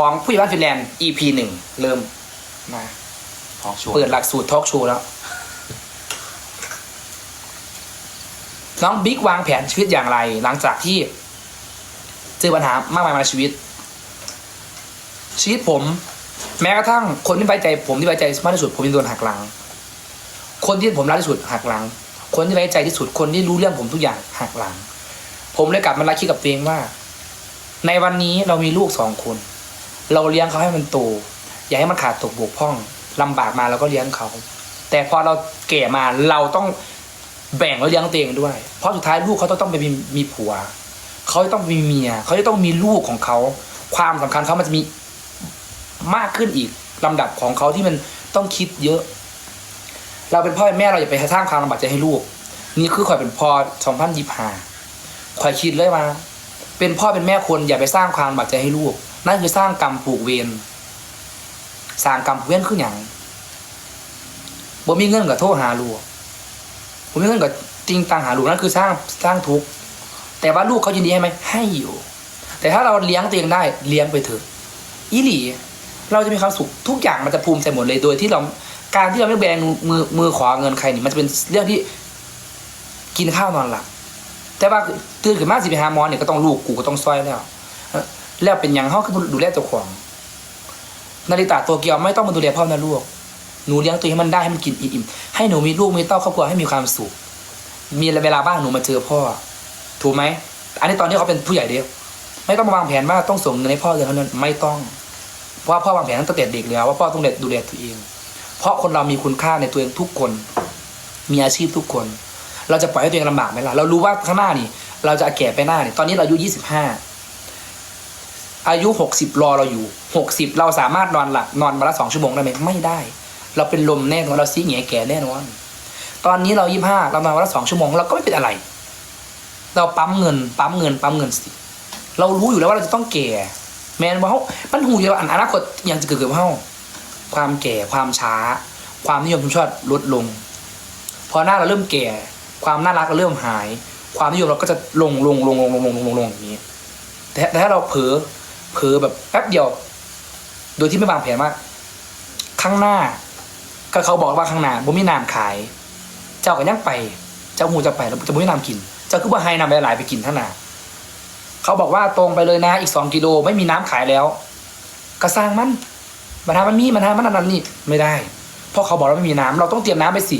ของผู้ใหญ่บ้านฟินแลนด์ EP หนึ่งเริ่มมาทอล์กโชว์เปิดหลักสูตรทอล์กโชว์แล้ว น้องบิ๊กวางแผนชีวิตอย่างไร หลังจากที่ เจอปัญหามากมายในชีวิต ชีวิตผม แม้กระทั่งคนที่ไว้ใจ ผมที่ไว้ใจมากที่สุด ผมยังโดนหักหลัง คนที่ผมรักที่สุดหักหลัง คนที่ไว้ใจที่สุดคนที่รู้เรื่องผมทุกอย่างหักหลัง ผมเลยกลับมาลักคิดกับตัวเองว่า ในวันนี้เรามีลูกสองคน เราเลี้ยงเขาให้มันโตอย่าให้มันขาดตกบกพร่องลำบากมาเราก็เลี้ยงเขา แต่พอเราแก่มาเราต้องแบ่งแล้วเลี้ยงตัวเองด้วย เพราะสุดท้ายลูกเขาต้องต้องไปมีมีผัว เขาจะต้องมีเมีย เขาจะต้องมีลูกของเขา ความสำคัญเขามันจะมีมากขึ้นอีกลำดับของเขาที่มันต้องคิดเยอะ เราเป็นพ่อเป็นแม่เราอย่าไปสร้างความลำบากใจให้ลูก นี่คือข่อยเป็นพ่อสองพันยี่ห้าข่อยคิดเลยมา เป็นพ่อเป็นแม่คนอย่าไปสร้างความลำบากใจให้ลูก นั่นคือสร้างกรรมผูกเวรสร้างกรรมผูกเวรคืออย่างบ่มีเงินกับโทษหาลูกบ่มีเงินกับจริงตังหาลูกนั่นคือสร้างสร้างทุกข์แต่ว่าลูกเขายินดีให้ไหมให้อยู่ แต่ถ้าเราเลี้ยงตัวเองได้เลี้ยงไปเถอะอีหลี เราจะมีความสุขทุกอย่างมันจะภูมิใจหมดเลยโดยที่เราการที่เราไม่แบงมือมือขอเงินใครนี่มันจะเป็นเรื่องที่กินข้าวนอนหลับแต่ว่าตื่นขึ้นมาสิไปหาหมอเนี่ยก็ต้องลูกกูก็ต้องซอยแล้ว แล้วเป็นอย่างเขาคือดูแลเจ้าของนาฬิตาตัวเกียวไม่ต้องมาดูแลพ่อนะลูกหนูเลี้ยงตัวให้มันได้ให้มันกินอิ่มๆให้หนูมีลูกมีเต้าครอบครัวให้มีความสุขมีเวลาบ้างหนูมาเจอพ่อ ถูกไหมอันนี้ตอนที่เขาเป็นผู้ใหญ่เดียวไม่ต้องมาวางแผนว่าต้องส่งเงินให้พ่อเลยเท่านั้นไม่ต้อง เพราะพ่อวางแผนตั้งแต่เด็กแล้วว่าพ่อต้องดูแลตัวเอง เพราะคนเรามีคุณค่าในตัวเองทุกคน มีอาชีพทุกคน เราจะปล่อยให้ตัวเองลำบากไหมล่ะเรารู้ว่าข้างหน้านี่ เราจะแก่ไปหน้านี่ตอนนี้เราอายุยี่สิบห้า อายุหกสิบรอเราอยู่หกสิบเราสามารถนอนหลับนอนมาละสองชั่วโมงได้ไหมไม่ได้ เราเป็นลมแน่นอนเราซีเหงียแก่แน่นอนตอนนี้เรายี่ห้าเรานอนวันละสองชั่วโมงเราก็ไม่เป็นอะไร เราปั๊มเงินปั๊มเงินปั๊มเงินสิเรารู้อยู่แล้วว่าเราจะต้องแก่ แมนว่าเขามันหูอยู่แล้วอนาคตยังจะเกิดขึ้นกับเขาความแก่ความช้า ความนิยมชมชอบลดลง พอหน้าเราเริ่มแก่ ความน่ารักเราเริ่มหาย ความนิยมเราก็จะลงลงลงลงลงลงลงลงลงอย่างนี้แต่ถ้าเราเผลอ เผลอแบบแป๊บเดียว โดยที่ไม่วางแผนว่า ข้างหน้า ก็เขาบอกว่าข้างหน้าบ่มีน้ำขาย เจ้าก็ยังไป เจ้าหูจะไปแล้วจะบ่มีน้ำกิน เจ้าคือว่าให้น้ำหลายๆไปกินท่านน่ะเขาบอกว่าตรงไปเลยนะอีกสองกิโลไม่มีน้ำขายแล้วก็สร้างมันมันทามันมีมันทามันนั้นนี่ไม่ได้ เพราะเขาบอกเราไม่มีน้ำเราต้องเตรียมน้ำไปสิ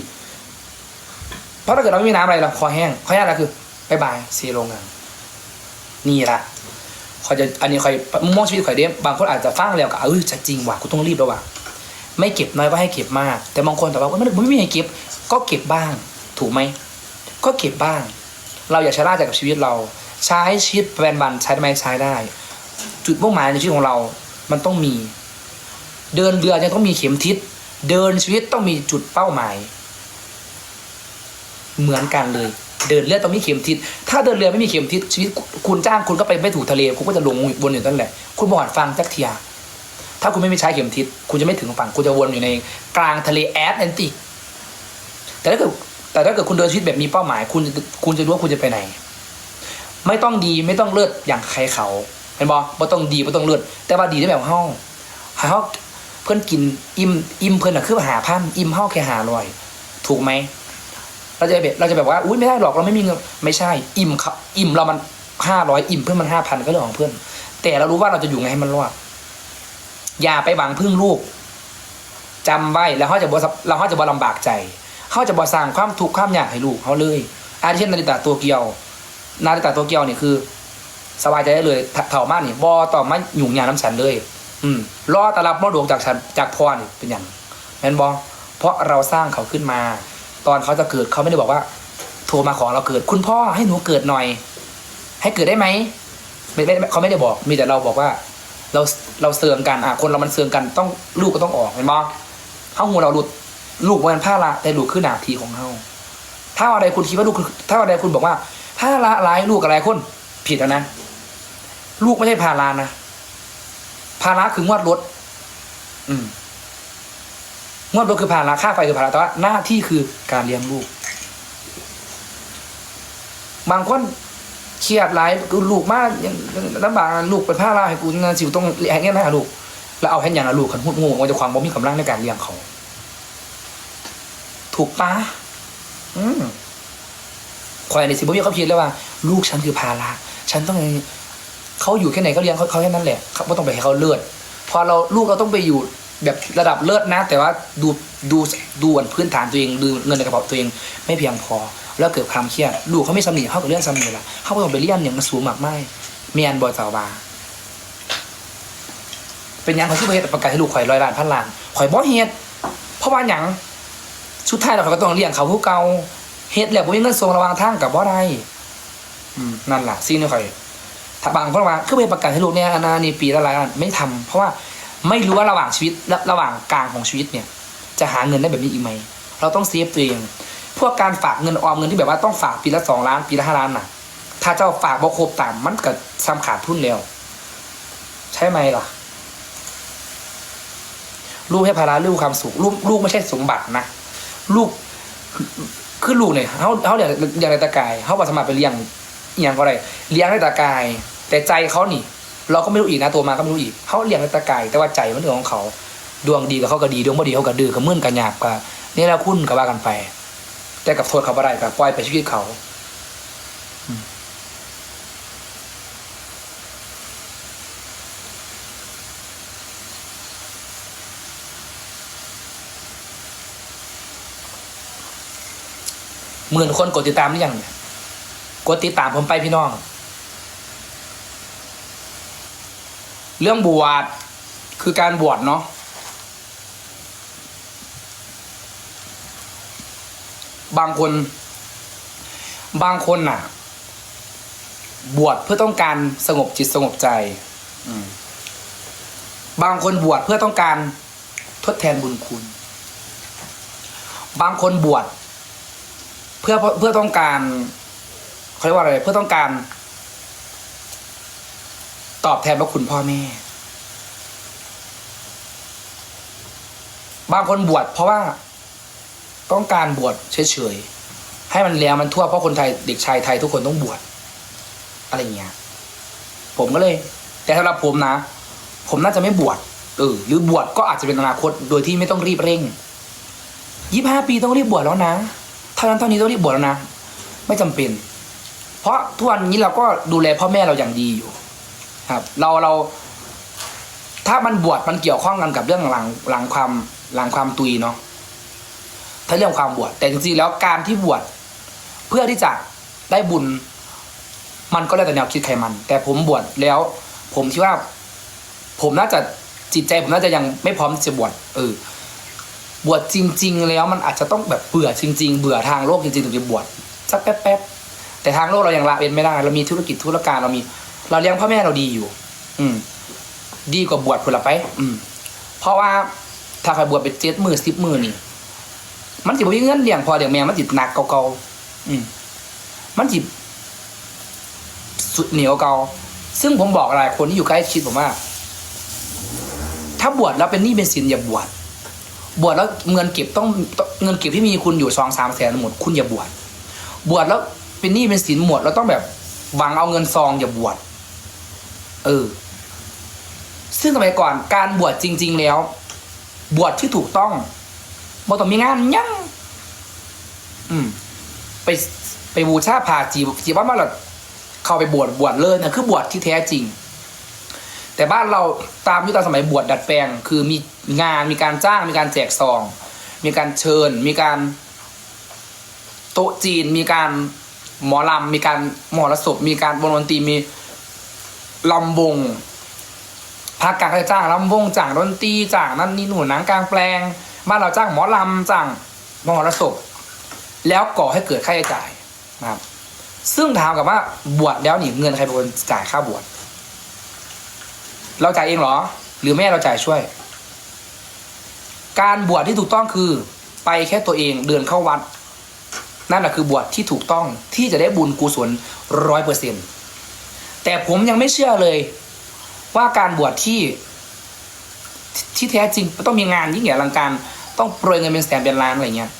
เพราะถ้าเกิดเราไม่มีน้ำอะไรเราคอแห้งคอแห้งอะไรคือบายบายเสียโรงงานนี่ละ อยจะอันนี้คอยมุมมองชีวิตคอยเดียบางคนอาจจะฟังแล้วก็เออจะจริงว่ะกูต้องรีบแล้วว่ะไม่เก็บน้อยว่าให้เก็บมาก แต่บางคนแต่ว่าไม่ไม่มีให้เก็บ ก็เก็บบ้าง ถูกไหมก็เก็บบ้าง เราอย่าชะล่าใจกับชีวิตเรา ใช้ชีวิตแวนวันใช้ได้ไหมใช้ได้ จุดมุ่งหมายในชีวิตของเรา มันต้องมี เดินเรือยังต้องมีเข็มทิศเดินชีวิตต้องมีจุดเป้าหมาย เหมือนกันเลย เดินเรือต้องมีเข็มทิศถ้าเดินเรือไม่มีเข็มทิศชีวิตคุณจ้างคุณก็ไปไม่ถูกทะเลคุณก็จะลงบนอยู่นั่นแหละ คุณบอดฟังจักเทีย ถ้าคุณไม่มีใช้เข็มทิศคุณจะไม่ถึงฝั่งคุณจะวนอยู่ในกลางทะเลแอตแลนติก แต่ถ้าเกิดแต่ถ้าเกิดคุณเดินชีวิตแบบมีเป้าหมาย คุณคุณจะรู้ว่าคุณจะไปไหน ไม่ต้องดีไม่ต้องเลิศอย่างใครเขาเห็นบอไม่ต้องดีไม่ต้องเลิศแต่ว่าดีได้แบบเฮาหาเฮาเพื่อนกินอิ่มอิ่มเพื่อนอะคือหาพันอิ่มเฮาแค่หาลอย ถูกไหม เราจะแบบเราจะแบบว่าอุ้ยไม่ได้หรอกเราไม่มีเงินไม่ใช่ อิ่มครับอิ่มเรามันห้าร้อยอิ่มเพื่อนมันห้าพันก็เรื่องของเพื่อน แต่เรารู้ว่าเราจะอยู่ไงให้มันรอดอย่าไปหวังพึ่งลูกจำไว้แล้วเขาจะบ่เราเขาจะบ่ลำบากใจเขาจะบ่สร้างความทุกข์ความยากให้ลูกเขาเลยอาทิเช่นนาฬิตาตัวเกียว นาฬิตาตัวเกียวนี่คือ สบายใจได้เลยถเถ่ามากนี่บอต่อมาหยุ่งยาน้ำฉันเลย อืมรอตรับมรดกจากฉันจากพ่อนี่เป็นอย่างแม่นบอเพราะเราสร้างเขาขึ้นมา ตอนเขาจะเกิดเขาไม่ได้บอกว่า โทรมาขอเราเกิด คุณพ่อให้หนูเกิดหน่อย ให้เกิดได้ไหมไม่ไม่เขาไม่ได้บอก มีแต่เราบอกว่า เราเราเสื่อมกันอะคนเรามันเสื่อมกันต้องลูกก็ต้องออกเห็นบอเขาหูเราหลุดลูกมันผ้าละแต่ลูกคือหนาทีของเขาถ้าอะไรคุณคิดว่าลูกถ้าอะไรคุณบอกว่าผ้าละร้ายลูกอะไรคุณผิดแล้วนะลูกไม่ใช่ภาระนะภาระคืองวดรถอืม งวดรถคือภาระค่าไฟคือภาระแต่ว่าหน้าที่คือการเลี้ยงลูก บางคนเครียดหลายลูกมากลำบากลูกเป็นผ้าลาให้กูสิวต้องแหงเงี้ยนะลูก แล้วเอาแค่อย่างละลูกขันพูดงูมันจะความบ่มีกำลังในการเลี้ยงเขา ถูกปะอืมคอยในสิบวิเขาคิดเลยว่า ลูกฉันคือภาระฉันต้องเขาอยู่แค่ไหนก็เลี้ยงเขาเขาแค่นั้นแหละเขาไม่ต้องไปให้เขาเลือด พอเราลูกเราต้องไปอยู่ แบบระดับเลิศนะ แต่ว่าดูดูดูอันพื้นฐานตัวเองดูเงินในกระเป๋าตัวเอง ไม่เพียงพอ แล้วเกิดความเครียดลูกเขาไม่สำเนียเขากับเรื่องสำเนียละเขาก็ต้องไปเรียนอย่างมันสูงมากไม่เมียนบอยสาวบาเป็นยังเขาชื่อประเทศประกาศให้ลูกข่อยร้อยล้านพันล้านข่อยบ่เฮ็ดเพราะว่าหยังสุดท้ายเราก็ต้องเลี้ยงเขาผู้เก่าเฮ็ดแล้วบ่มีเงินส่งระวางทางกับบ่ได้อืมนั่นล่ะสิ่งที่ข่อยถ้าบางคนว่าคือไปประกาศให้ลูกเนี่ยอนานี่ปีละหลายล้านไม่ทำเพราะว่า ไม่รู้ว่าระหว่างชีวิตและระหว่างกลางของชีวิตเนี่ย จะหาเงินได้แบบนี้อีกไหม เราต้องเซฟตัวเองพวกการฝากเงินออมเงินที่แบบว่าต้องฝากปีละสองล้านปีละห้าล้านน่ะ ถ้าเจ้าฝากบ่ครบตามมันก็ซ้ำขาดทุนแล้ว ใช่ไหมล่ะ ลูกให้ภาระลูกความสุขลูกลูกไม่ใช่สมบัตินะลูกคือลูกเนี่ยเขาเขาเรียกเรียกในตะกายเขาบอกสมัครไปเลี้ยงอหย่างก็ได้เลี้ยงในตะกาย แต่ใจเขานี่ เราก็ไม่รู้อีกนะตัวมาก็ไม่รู้อีกเขาเลี้ยงในตะกายแต่ว่าใจมันเรื่องของเขาดวงดีกับเขาก็ดีดวงไม่ดีเขาก็ดื้อกับมื่นกับหยาบกับนี่แหละคุณกับว่ากันไป แต่กับโทษเขาบ่ได้กับปล่อยไปชีวิตเขาหมื่นคนกดติดตามหรือยังเนี่ยกดติดตามผมไปพี่น้อง เรื่องบวชคือการบวชเนาะบางคน บางคนน่ะ บวชเพื่อต้องการสงบจิตสงบใจบางคนบวชเพื่อต้องการทดแทนบุญคุณ บางคนบวชเพื่อเพื่อต้องการเขาเรียกว่าอะไร เพื่อต้องการ ตอบแทนพระคุณพ่อแม่ บางคนบวชเพราะว่า ต้องการบวชเฉยๆ ให้มันแล้วมันทั่วเพราะคนไทยเด็กชายไทยทุกคนต้องบวชอะไรเงี้ย ผมก็เลย แต่สำหรับผมนะ ผมน่าจะไม่บวชเออหรือบวชก็อาจจะเป็นอนาคตโดยที่ไม่ต้องรีบเร่งยี่ห้าปีต้องรีบบวชแล้วนะเท่านั้นเท่านี้ต้องรีบบวชแล้วนะ ไม่จำเป็น เพราะทุกวันนี้เราก็ดูแลพ่อแม่เราอย่างดีอยู่ ครับ เราเรา ถ้ามันบวชมันเกี่ยวข้องกันกับเรื่องหลังหลังความหลังความตุยเนาะถ้าเรื่องความบวชแต่จริงๆแล้วการที่บวชเพื่อที่จะได้บุญ มันก็แล้วแต่แนวคิดใครมัน แต่ผมบวชแล้ว ผมคิดว่า ผมน่าจะจิตใจผมน่าจะยังไม่พร้อมจะบวชเออบวชจริง ๆ แล้วมันอาจจะต้องแบบเบื่อจริง ๆ เบื่อทางโลกจริงๆถึงจะบวชสักแป๊บๆแต่ทางโลกเรายังละเว้นไม่ได้ เรามีธุรกิจธุรการเรามี เราเลี้ยงพ่อแม่เราดีอยู่ อืม ดีกว่าบวชคนละไป อืม เพราะว่าถ้าใครบวชไปเจ็ดหมือสิบหมือนี่ มันจิบวิ่งเงินเลี้ยงพอเลี้ยงแม่มันจิหนักเก่าๆอืม มันจิสุดเหนียวเก่าซึ่งผมบอกหลายคนที่อยู่ใกล้ชิดผมว่า ถ้าบวชแล้วเป็นหนี้เป็นสินอย่าบวชบวชแล้วเงินเก็บต้องเงินเก็บที่มีคุณอยู่สองสามแสนหมดคุณอย่าบวชบวชแล้วเป็นหนี้เป็นสินหมดแล้วต้องแบบหวังเอาเงินซองอย่าบวช เออ ซึ่งสมัยก่อนการบวชจริง ๆ แล้ว บวชที่ถูกต้องบ่ต้องมีงานยั่งอืม ไปไปบูชาผ่าจีบจีบว่ามาหรอเข้าไปบวชบวชเลยนะคือบวชที่แท้จริง แต่บ้านเราตามยุคตามสมัยบวชดัดแปลง คือมีงานมีการจ้างมีการแจกซอง มีการเชิญ มีการโต๊ะจีน มีการหมอลำมีการหมอระศพมีการวงดนตรีมี ลำวงภาคกลางเขาจะจ้างลำวงจ้างดนตรีจ้างนั่นนี่หนูนหนังกลางแปลงบ้านเราจ้างหมอลำจ้างหมอระศพแล้วก่อให้เกิดค่าใช้จ่ายนะครับ ซึ่งถามกับว่าบวชแล้วนี่เงินใครเป็นคนจ่ายค่าบวชเราจ่ายเองเหรอ หรือแม่เราจ่ายช่วย การบวชที่ถูกต้องคือ ไปแค่ตัวเองเดินเข้าวัด นั่นแหะคือบวชที่ถูกต้องที่จะได้บุญกุศลร้อยเปอร์เซ็นต์ แต่ผมยังไม่เชื่อเลย ว่าการบวชที่ที่แท้จริงต้องมีงานยิ่งใหญ่อลังการต้องโปรยเงินเป็นแสนเป็นล้านอะไรเงี้ย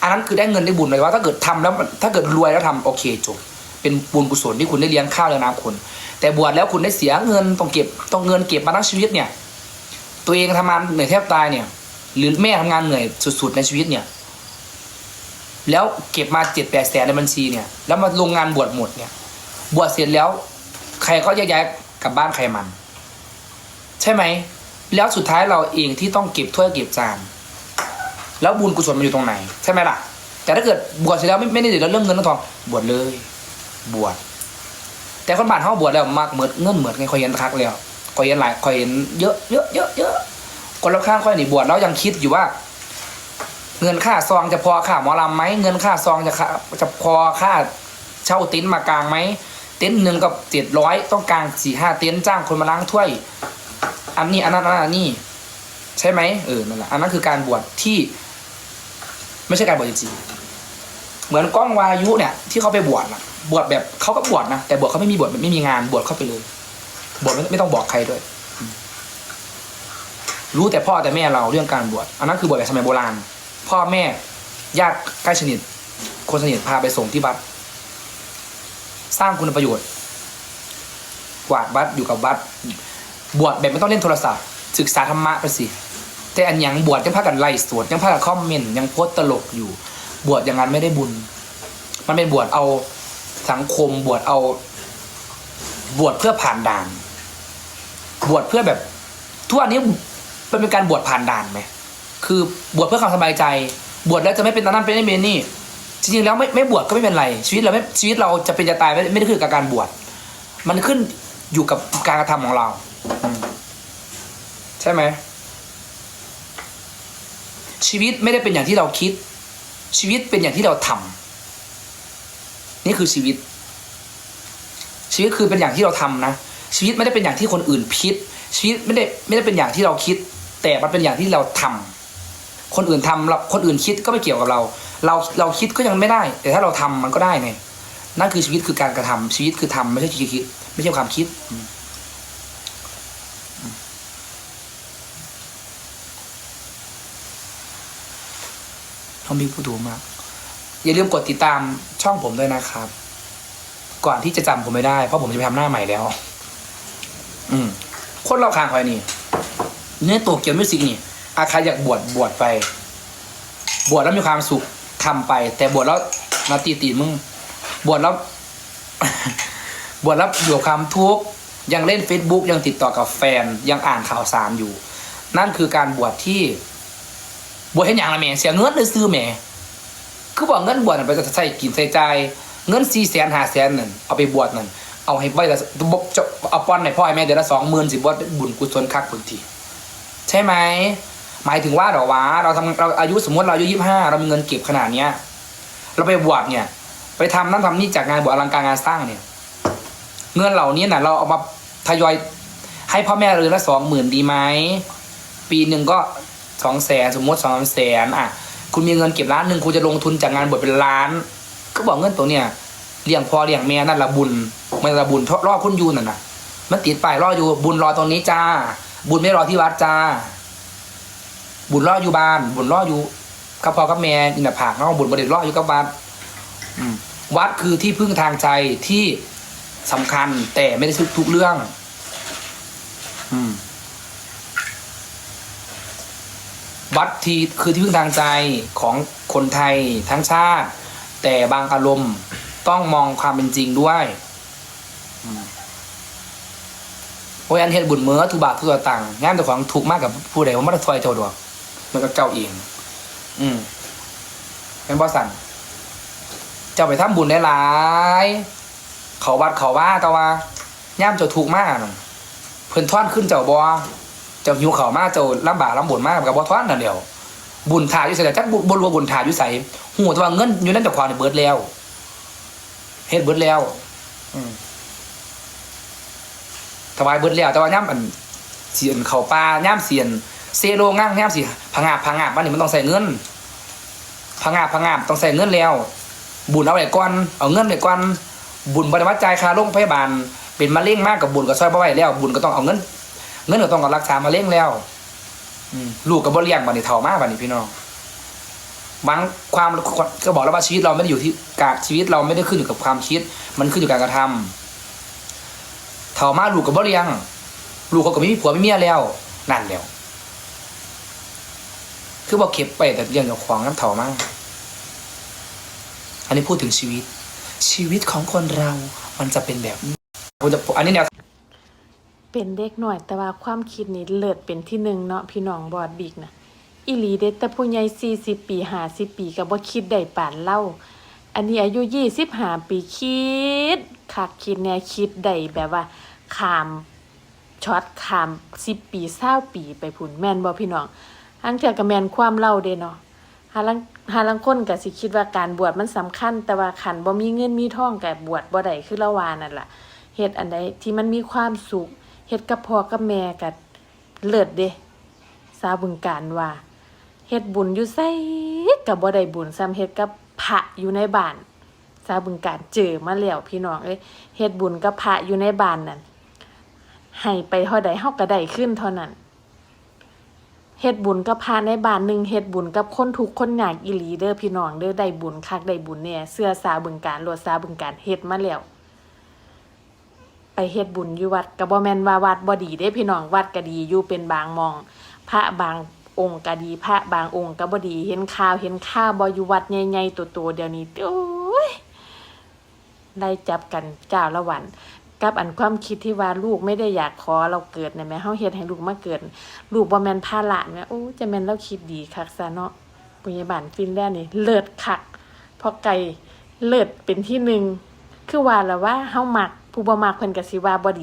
อันนั้นคือได้เงินได้บุญเลยว่าถ้าเกิดทำแล้วถ้าเกิดรวยแล้วทำโอเคจบเป็นบุญกุศลที่คุณได้เลี้ยงข้าวเลี้ยงน้ำคุณแต่บวชแล้วคุณได้เสียเงินต้องเก็บต้องเงินเก็บมาทั้งชีวิตเนี่ย ตัวเองทำงานเหนื่อยแทบตายเนี่ย หรือแม่ทำงานเหนื่อยสุดๆในชีวิตเนี่ย แล้วเก็บมาเจ็ดแปดแสนในบัญชีเนี่ย แล้วมาลงงานบวชหมดเนี่ย บวชเสร็จแล้ว ใครก็แยกย้ายกลับบ้านใครมัน ใช่ไหม แล้วสุดท้ายเราเองที่ต้องเก็บถ้วยเก็บจาน แล้วบุญกุศลมันอยู่ตรงไหน ใช่ไหมล่ะ แต่ถ้าเกิดบวชเสร็จแล้วไม่ไม่ได้เดือดร้อนเรื่องเงินเรื่องทอง บวชเลย บวชแต่คนบ้านเขาบวชแล้วมากเหมือนเงินเหมือนไงคอยเห็นคักแล้วคอยเห็นหลายคอยเห็นเยอะเยอะเยอะเยอะคนรอบข้างคอยหนีบวชแล้วยังคิดอยู่ว่า เงินค่าซองจะพอค่าหมอลำไหมเงินค่าซองจะจะพอค่าเช่าเต็นมากลางไหม เต็นท์หนึ่งกับเจ็ดร้อยต้องกางสี่ห้าเต็นท์จ้างคนมาล้างถ้วย อันนี้อันนั้นอันนี้ ใช่ไหมเออนั่นแหละอันนั้นคือการบวชที่ ไม่ใช่การบวชจริงๆเหมือนกล้องวายุเนี่ย ที่เขาไปบวชนะบวชแบบเขาก็บวชนะแต่บวชเขาไม่มีบวชไม่มีงานบวชเข้าไปเลยบวชไม่ต้องบอกใครด้วย รู้แต่พ่อแต่แม่เราเรื่องการบวชอันนั้นคือบวชแบบสมัยโบราณ พ่อแม่ญาติใกล้สนิทคนสนิทพาไปส่งที่วัด สร้างคุณประโยชน์ กวาดวัดอยู่กับวัด บวชแบบไม่ต้องเล่นโทรศัพท์ ศึกษาธรรมะไปสิ แต่อันยังบวชยังพากันไล่สวดยังพากันคอมเมนต์ยังโพสต์ตลกอยู่ บวชอย่างนั้นไม่ได้บุญ มันเป็นบวชเอาสังคมบวชเอา บวชเพื่อผ่านด่าน บวชเพื่อแบบทุกวันนี้มันเป็นการบวชผ่านด่านไหมคือบวชเพื่อความสบายใจ บวชแล้วจะไม่เป็นตอนนั้นเป็นนี่เป็นนี่ จริงๆแล้วไม่ไม่บวชก็ไม่เป็นไร ชีวิตเราไม่ชีวิตเราจะเป็นจะตายไม่ไม่ได้ขึ้นกับการบวชมันขึ้นอยู่กับการกระทำของเราใช่ไหมชีวิตไม่ได้เป็นอย่างที่เราคิด ชีวิตเป็นอย่างที่เราทำนี่คือชีวิต ชีวิตคือเป็นอย่างที่เราทำนะชีวิตไม่ได้เป็นอย่างที่คนอื่นคิด ชีวิตไม่ได้ไม่ได้เป็นอย่างที่เราคิด แต่มันเป็นอย่างที่เราทำ คนอื่นทำเราคนอื่นคิดก็ไม่เกี่ยวกับเรา เราเราคิดก็ยังไม่ได้ แต่ถ้าเราทำมันก็ได้ไงนั่นคือชีวิตคือการกระทำชีวิตคือทำไม่ใช่คิดคิด ไม่ใช่ความคิดน้องบิ๊กพูดถูกมาก อย่าลืมกดติดตามช่องผมด้วยนะครับ ก่อนที่จะจำผมไม่ได้เพราะผมจะไปทำหน้าใหม่แล้ว อืมคนเราคางคอยนี่เนื้อตัวเกี่ยวมิวสิกนี่ อาใครอยากบวชบวชไป บวชแล้วมีความสุขทำไป แต่บวชแล้วนาตีตีมึง บวชแล้ว บวชแล้วอยู่ความทุกข์ยังเล่น Facebook ยังติดต่อกับแฟน ยังอ่านข่าวสารอยู่ นั่นคือการบวชที่ บวชให้อย่างละแม่เสียเงินเลยซื้อแม่คือบอกเงินบวชไปจะใส่กินใส่ใจ เงินสี่แสนห้าแสนนั่นเอาไปบวชนั่นเอาให้ไว้ละบจะเอาป้อนให้พ่อให้แม่เดือนละสองหมื่นสิบวชบุญกุศลคักบางทีใช่ไหม หมายถึงว่าเดี๋ยววะเราทำเราอายุสมมติเราอายุยี่ห้าเรามีเงินเก็บขนาดเนี้ย เราไปบวชเนี่ย ไปทำนั่นทำนี่จากงานบวชอลังการงานสร้างเนี่ย เงินเหล่านี้น่ะ เราเอามาทยอยให้พ่อแม่เรือนละสองหมื่นดีไหมปีหนึ่งก็สองแสนสมมติสองแสนอะ คุณมีเงินเก็บล้านหนึ่งคุณจะลงทุนจากงานบวชเป็นล้าน ก็บอกเงินตัวเนี่ยเลี้ยงพอเลี้ยงแม่นั่นละบุญมันละบุญรอคุณอยูนั่นน่ะมันติดป้ายรออยู่บุญรอตรงนี้จ้า บุญไม่รอที่วัดจ้า บุญรออยู่บ้าน บุญรออยู่กับพ่อกับแม่อินทผากเนาะบุญบริรออยู่กับวัดวัดคือที่พึ่งทางใจที่สำคัญ แต่ไม่ได้ทุกทุกเรื่อง อืมวัดที่คือที่พึ่งทางใจของคนไทยทั้งชาติ แต่บางอารมณ์ต้องมองความเป็นจริงด้วยโอ้ยอันเฮ็ดบุญเมื่อทุบาททุกต่างงานแต่ของถูกมากกับผู้ใดว่ามันถอยเจ้าดอก มันก็เจ้าเอง อืมเป็นบอสันเจ้าไปทำบุญได้หลายเขาวัดเขาว่าแต่ว่าย่ามเจ้าถูกมากเพิ่นท่อนขึ้นเจ้าบอเจ้าหิวเขามากเจ้าลำบากลำบุญมากกับบอท่อนนั่นเดียวบุญถ่ายอยู่ใส่จักบุญบุญว่าบุญถ่ายอยู่ใส่หูแต่ว่าเงินอยู่นั่นเจ้าของเนี่ยเบิดแล้วเฮ็ดเบิดแล้วอืมถวายเบิดแล้ว แต่ว่าย่ำอันเสียนเขาปลาย่ำเสียน เซโลง่างย่ำสิพังาบพังาบมันนี่มันต้องใส่เงินพังาบพังาบต้องใส่เงินแล้ว บุญเอาไว้ก่อนเอาเงินไว้ก่อนบุญบริวัตจ่ายค่าโรงพยาบาล เป็นมะเร็งมากกับบุญก็ซอยบ่ไหวแล้ว บุญก็ต้องเอาเงิน เงินก็ต้องกับรักษามะเร็งแล้วลูกกับบเลี้ยงบัดนี้เท่ามากบัดนี้พี่น้องหวังความก็บอกแล้วว่าชีวิตเราไม่ได้อยู่ที่การชีวิตเราไม่ได้ขึ้นอยู่กับความคิด มันขึ้นอยู่กับการกระทำเถ่ามาลูกกับบ่เลี้ยง ลูกเขาก็ไม่มีผัวไม่มีเมียแล้ว นั่นเดียว คือบอกเก็บไปแต่เรื่องเจ้าของน้ำเถามั่งอันนี้พูดถึงชีวิต ชีวิตของคนเรา มันจะเป็นแบบนี้ผมจะอันนี้แนวเป็นเด็กหน่อยแต่ว่าความคิดนี่เลิศเป็นที่หนึ่งเนาะพี่น้องบอดบิกนะอีหลีเด็แต่ผู้ใหญ่สี่สิบปีห้าสิบปีก็บ่คิดได้ปานเล่า อันนี้อายุยี่สิบห้าปีคิดคักคิดเนี่ยคิดได้แบบว่าขามช็อตขามสิบปีเศร้าปีไปพุ่นแม่นบ่พี่น้อง อังเทื่อก็แมนความเล่าเด้เนาะหาลังหาลังคนก็สิคิดว่าการบวชมันสำคัญ แต่ว่าขันบ่มีเงินมีท่องก็บวชบ่ได้คือละวานั่นล่ะเฮ็ดอันใดที่มันมีความสุขเฮ็ดกับพ่อกับแม่กัเลิศเด้สาวบึงการว่าเฮ็ดบุญอยู่ไสก็บ่ได้บุญซ้ำเฮ็ดกับพระอยู่ในบ้านสาวบึงการเจอมาแล้วพี่น้องเอ้ยเฮ็ดบุญกับพระอยู่ในบ้านนั่นให้ไปเท่าใดเฮาก็ได้ขึ้นเท่านั้น เฮ็ดบุญกับพระในบ้านหนึ่งเฮ็ดบุญกับคนทุกคนยากอีหลีเด้อพี่น้องเด้อได้บุญคักได้บุญแน่เสื้อสาบึงการโลดสาบึงการเฮ็ดมาแล้วไปเฮ็ดบุญอยู่วัดก็บ่แม่นว่าวัดบ่ดีเด้พี่น้องวัดก็ดีอยู่เป็นบางมอง พระบางองค์ก็ดีพระบางองค์ก็บ่ดีเห็นข่าวเห็นข่าวบ่อยู่วัดใหญ่ๆโตๆเดี๋ยวนี้โอ้ยได้จับกันเจ้าละวัน กับอันความคิดที่ว่าลูกไม่ได้อยากขอเราเกิดนะแม่เฮาเฮ็ดให้ลูกมาเกิด ลูกบ่แม่นภาระแม่โอ้จะแม่นเราคิดดีคักซะเนาะปุญญาบาลฟินแลนด์นี่เลิศคักเพราะไก่เลิศเป็นที่หนึ่งคือว่าแล้วว่าเฮามักผู้บ่มักเพิ่นก็สิว่าบ่ดี